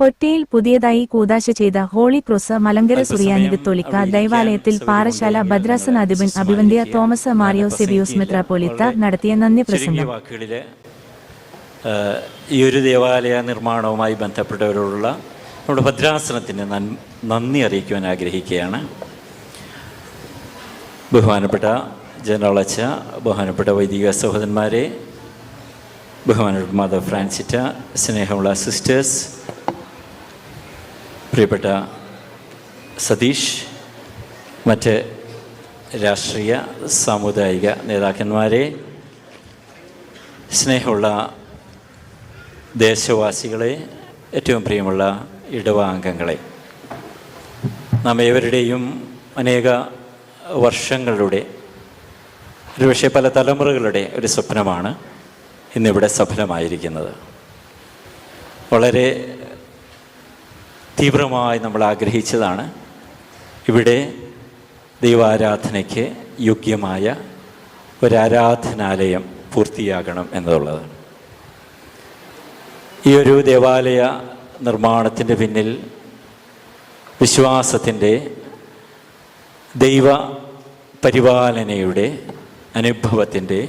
പൊറ്റയിൽ പുതിയതായി കൂതാശ ചെയ്ത ഹോളി ക്രോസ് മലങ്കര സുറിയാനി തൊളിക്ക ദൈവാലയത്തിൽ പാറശാല ഭദ്രാസന അധിപൻ അഭിവന്ധ്യ തോമസ് മാറിയോ സെബിയോസ് മെത്രാപ്പോലിത്ത നടത്തിയ നന്ദി പ്രസംഗം. ഈ ഒരു ദേവാലയ നിർമ്മാണവുമായി ബന്ധപ്പെട്ടവരോടുള്ള നമ്മുടെ ഭദ്രാസനത്തിന് നന്ദി അറിയിക്കുവാൻ ആഗ്രഹിക്കുകയാണ്. ബഹുമാനപ്പെട്ട ജനറൽ അച്ഛ ബഹുമാനപ്പെട്ട വൈദിക സഹോദരന്മാരെ ബഹുമാനപ്പെട്ട മദർ ഫ്രാൻസിറ്റ സ്നേഹമുള്ള സിസ്റ്റേഴ്സ് പ്രിയപ്പെട്ട സതീഷ് മറ്റ് രാഷ്ട്രീയ സാമുദായിക നേതാക്കന്മാരെ സ്നേഹമുള്ള ദേശവാസികളെ ഏറ്റവും പ്രിയമുള്ള ഇടവാംഗങ്ങളെ നാം ഏവരുടെയും അനേക വർഷങ്ങളുടെ ഒരുപക്ഷെ പല തലമുറകളുടെ ഒരു സ്വപ്നമാണ് ഇന്നിവിടെ സഫലമായിരിക്കുന്നത്. വളരെ തീവ്രമായി നമ്മൾ ആഗ്രഹിച്ചതാണ്. ഇവിടെ ദൈവാരാധനയ്ക്ക് യോഗ്യമായ ഒരാരാധനാലയം പൂർത്തിയാകണം എന്നുള്ളത്. ഈ ഒരു ദേവാലയ നിർമ്മാണത്തിന്റെ പിന്നിൽ വിശ്വാസത്തിന്റെ ദൈവ പരിപാലനയുടെ അനുഭവത്തിന്റെ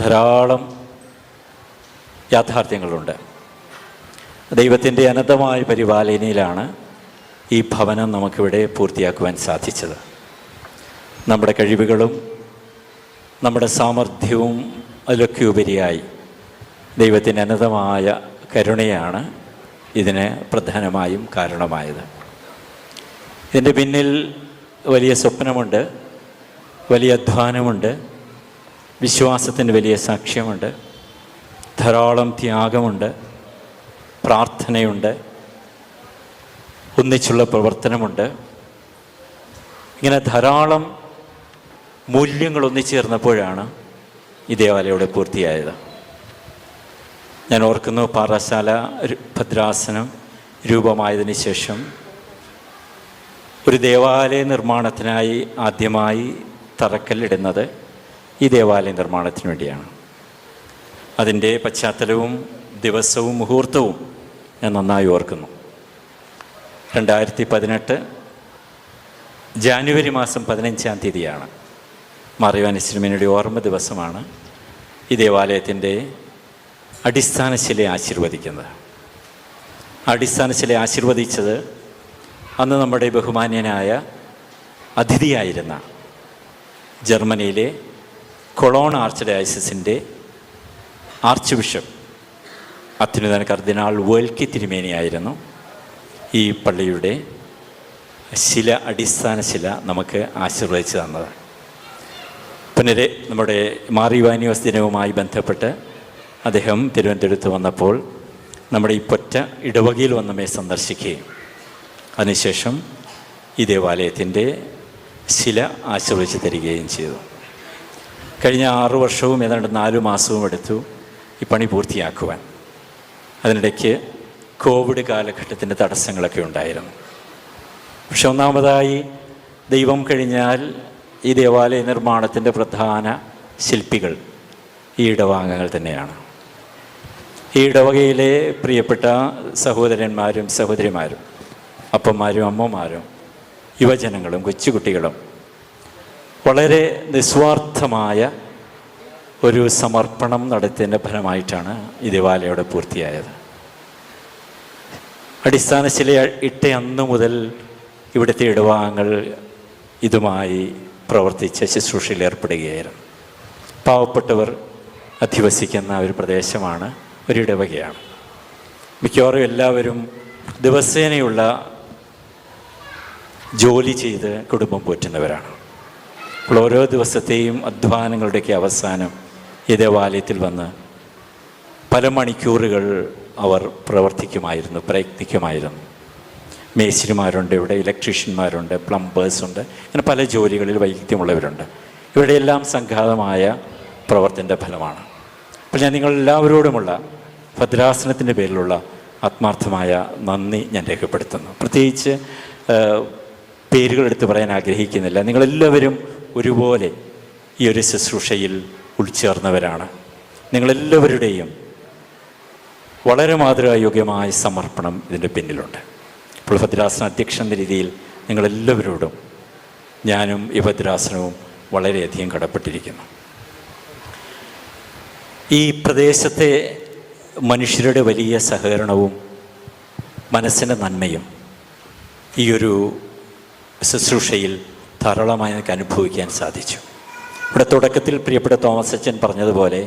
ധാരാളം യാഥാർത്ഥ്യങ്ങളുണ്ട്. ദൈവത്തിന്റെ അനന്തമായ പരിപാലനയിലാണ് ഈ ഭവനം നമുക്കിവിടെ പൂർത്തിയാക്കുവാൻ സാധിച്ചത്. നമ്മുടെ കഴിവുകളും നമ്മുടെ സാമർഥ്യവും അതിലൊക്കെ ഉപരിയായി ദൈവത്തിന്റെ അനന്തമായ കരുണയാണ് ഇതിന് പ്രധാനമായും കാരണമായത്. ഇതിന്റെ പിന്നിൽ വലിയ സ്വപ്നമുണ്ട് വലിയ അധ്വാനമുണ്ട് വിശ്വാസത്തിന് വലിയ സാക്ഷ്യമുണ്ട് ധാരാളം ത്യാഗമുണ്ട് പ്രാർത്ഥനയുണ്ട്. ഒന്നിച്ചുള്ള പ്രവർത്തനമുണ്ട്. ഇങ്ങനെ ധാരാളം മൂല്യങ്ങൾ ഒന്നിച്ചേർന്നപ്പോഴാണ് ഈ ദേവാലയം പൂർത്തിയായത്. ഞാൻ ഓർക്കുന്നു പാറശാല ഭദ്രാസനം രൂപമായതിന് ശേഷം ഒരു ദേവാലയ നിർമ്മാണത്തിനായി ആദ്യമായി തറക്കല്ലിടുന്നത് ഈ ദേവാലയ നിർമ്മാണത്തിന് വേണ്ടിയാണ്. അതിന്റെ പശ്ചാത്തലവും ദിവസവും മുഹൂർത്തവും ഞാൻ നന്നായി ഓർക്കുന്നു. രണ്ടായിരത്തി പതിനെട്ട് ജാനുവരി മാസം പതിനഞ്ചാം തീയതിയാണ്. മറിയുവാൻ സിനിമയുടെ ഓർമ്മ ദിവസമാണ്. ഈ ദേവാലയത്തിന്റെ അടിസ്ഥാന ശില ആശീർവദിക്കുന്നത്. അടിസ്ഥാന ശില ആശീർവദിച്ചത് അന്ന് നമ്മുടെ ബഹുമാന്യനായ അതിഥിയായിരുന്ന ജർമ്മനിയിലെ കൊളോൺ ആർച്ച് ഡയസിസിന്റെ ആർച്ച് ബിഷപ്പ് അത്യുന്നതൻ കർദിനാൾ വേൽക്കി തിരുമേനിയായിരുന്നു. ഈ പള്ളിയുടെ ശില അടിസ്ഥാന ശില നമുക്ക് ആശീർവദിച്ചു തന്നത്. പുനരെ നമ്മുടെ മാറിവാനിയോസ് ദിനവുമായി ബന്ധപ്പെട്ട് അദ്ദേഹം തിരുവനന്തപുരത്ത് വന്നപ്പോൾ നമ്മുടെ ഈ പൊറ്റ ഇടവകയിൽ വന്നമേ സന്ദർശിക്കുകയും അതിനുശേഷം ഈ ദേവാലയത്തിന്റെ ശില ആശീർവദിച്ച് തരികയും ചെയ്തു. കഴിഞ്ഞ ആറു വർഷവും ഏതാണ്ട് നാലു മാസവും എടുത്തു ഈ പണി പൂർത്തിയാക്കുവാൻ. അതിനിടയ്ക്ക് കോവിഡ് കാലഘട്ടത്തിന്റെ തടസ്സങ്ങളൊക്കെ ഉണ്ടായിരുന്നു. പക്ഷെ ഒന്നാമതായി ദൈവം കഴിഞ്ഞാൽ ഈ ദേവാലയ നിർമ്മാണത്തിന്റെ പ്രധാന ശില്പികൾ ഈ ഇടവാംഗങ്ങൾ തന്നെയാണ്. ഈ ഇടവകയിലെ പ്രിയപ്പെട്ട സഹോദരന്മാരും സഹോദരിമാരും അപ്പന്മാരും അമ്മമാരും യുവജനങ്ങളും കൊച്ചുകുട്ടികളും വളരെ നിസ്വാർത്ഥമായ ഒരു സമർപ്പണം നടത്തിയതിന്റെ ഫലമായിട്ടാണ് ഈ ദേവാലയം പൂർത്തിയായത്. അടിസ്ഥാന ശില ഇട്ട അന്ന് മുതൽ ഇവിടുത്തെ ഇടവാങ്ങൾ ഇതുമായി പ്രവർത്തിച്ച് ശുശ്രൂഷയിൽ ഏർപ്പെടുകയായിരുന്നു. പാവപ്പെട്ടവർ അധിവസിക്കുന്ന ഒരു പ്രദേശമാണ് ഒരു ഇടവകയാണ്. മിക്കവാറും എല്ലാവരും ദിവസേനയുള്ള ജോലി ചെയ്ത് കുടുംബം പോറ്റുന്നവരാണ്. അപ്പോൾ ഓരോ ദിവസത്തെയും അധ്വാനങ്ങളുടെയൊക്കെ അവസാനം ഈ ദേവാലയത്തിൽ വന്ന് പല മണിക്കൂറുകൾ അവർ പ്രവർത്തിക്കുമായിരുന്നു പ്രയത്നിക്കുമായിരുന്നു. മേസ്ത്രിമാരുണ്ട് ഇവിടെ ഇലക്ട്രീഷ്യന്മാരുണ്ട് പ്ലംബേഴ്സുണ്ട് അങ്ങനെ പല ജോലികളിൽ വൈദഗ്ധ്യമുള്ളവരുണ്ട് ഇവിടെയെല്ലാം സംഘാതമായ പ്രവർത്തിന്റെ ഫലമാണ്. അപ്പോൾ ഞാൻ നിങ്ങളെല്ലാവരോടുമുള്ള ഭദ്രാസനത്തിന്റെ പേരിലുള്ള ആത്മാർത്ഥമായ നന്ദി ഞാൻ രേഖപ്പെടുത്തുന്നു. പ്രത്യേകിച്ച് പേരുകളെടുത്ത് പറയാൻ ആഗ്രഹിക്കുന്നില്ല. നിങ്ങളെല്ലാവരും ഒരുപോലെ ഈ ഒരു ശുശ്രൂഷയിൽ ഉൾച്ചേർന്നവരാണ്. നിങ്ങളെല്ലാവരുടെയും വളരെ മാതൃകായോഗ്യമായ സമർപ്പണം ഇതിന്റെ പിന്നിലുണ്ട്. ഇപ്പോൾ ഭദ്രാസന അധ്യക്ഷൻ എന്ന രീതിയിൽ നിങ്ങളെല്ലാവരോടും ഞാനും ഈ ഭദ്രാസനവും വളരെയധികം കടപ്പെട്ടിരിക്കുന്നു. ഈ പ്രദേശത്തെ മനുഷ്യരുടെ വലിയ സഹകരണവും മനസ്സിന്റെ നന്മയും ഈ ഒരു ശുശ്രൂഷയിൽ ധാരാളമായി എനിക്ക് അനുഭവിക്കാൻ സാധിച്ചു. ഇവിടെ തുടക്കത്തിൽ പ്രിയപ്പെട്ട തോമസ് അച്ഛൻ പറഞ്ഞതുപോലെ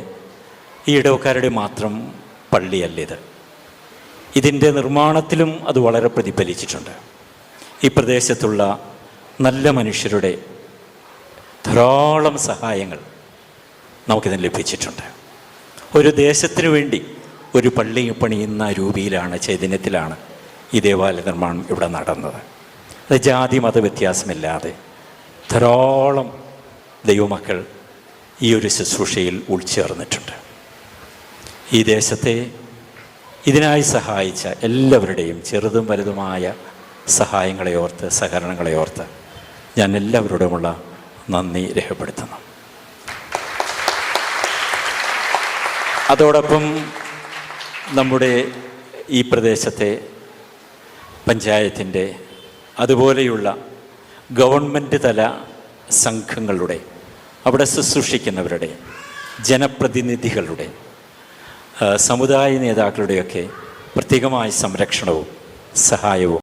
ഈ ഇടവക്കാരുടെ മാത്രം പള്ളിയല്ല ഇത്. ഇതിന്റെ നിർമ്മാണത്തിലും അത് വളരെ പ്രതിഫലിച്ചിട്ടുണ്ട്. ഈ പ്രദേശത്തുള്ള നല്ല മനുഷ്യരുടെ ധാരാളം സഹായങ്ങൾ നമുക്കിതിന് ലഭിച്ചിട്ടുണ്ട്. ഒരു ദേശത്തിന് വേണ്ടി ഒരു പള്ളി പണിയുന്ന രൂപയിലാണ് ചൈതന്യത്തിലാണ് ഈ ദേവാലയ നിർമ്മാണം ഇവിടെ നടന്നത്. അത് ജാതി മത വ്യത്യാസമില്ലാതെ ധാരാളം ദൈവമക്കൾ ഈ ഒരു ശുശ്രൂഷയിൽ ഉൾച്ചേർന്നിട്ടുണ്ട്. ഈ ദേശത്തെ ഇതിനായി സഹായിച്ച എല്ലാവരുടെയും ചെറുതും വലുതുമായ സഹായങ്ങളെ ഓർത്ത് സഹകരണങ്ങളെ ഓർത്ത് ഞാൻ എല്ലാവരോടുമുള്ള നന്ദി രേഖപ്പെടുത്തുന്നു. അതോടൊപ്പം നമ്മുടെ ഈ പ്രദേശത്തെ പഞ്ചായത്തിന്റെ അതുപോലെയുള്ള ഗവൺമെന്റ് തല സംഘങ്ങളുടെ അവിടെ ശുശ്രൂഷിക്കുന്നവരുടെ ജനപ്രതിനിധികളുടെ സമുദായ നേതാക്കളുടെയൊക്കെ പ്രത്യേകമായ സംരക്ഷണവും സഹായവും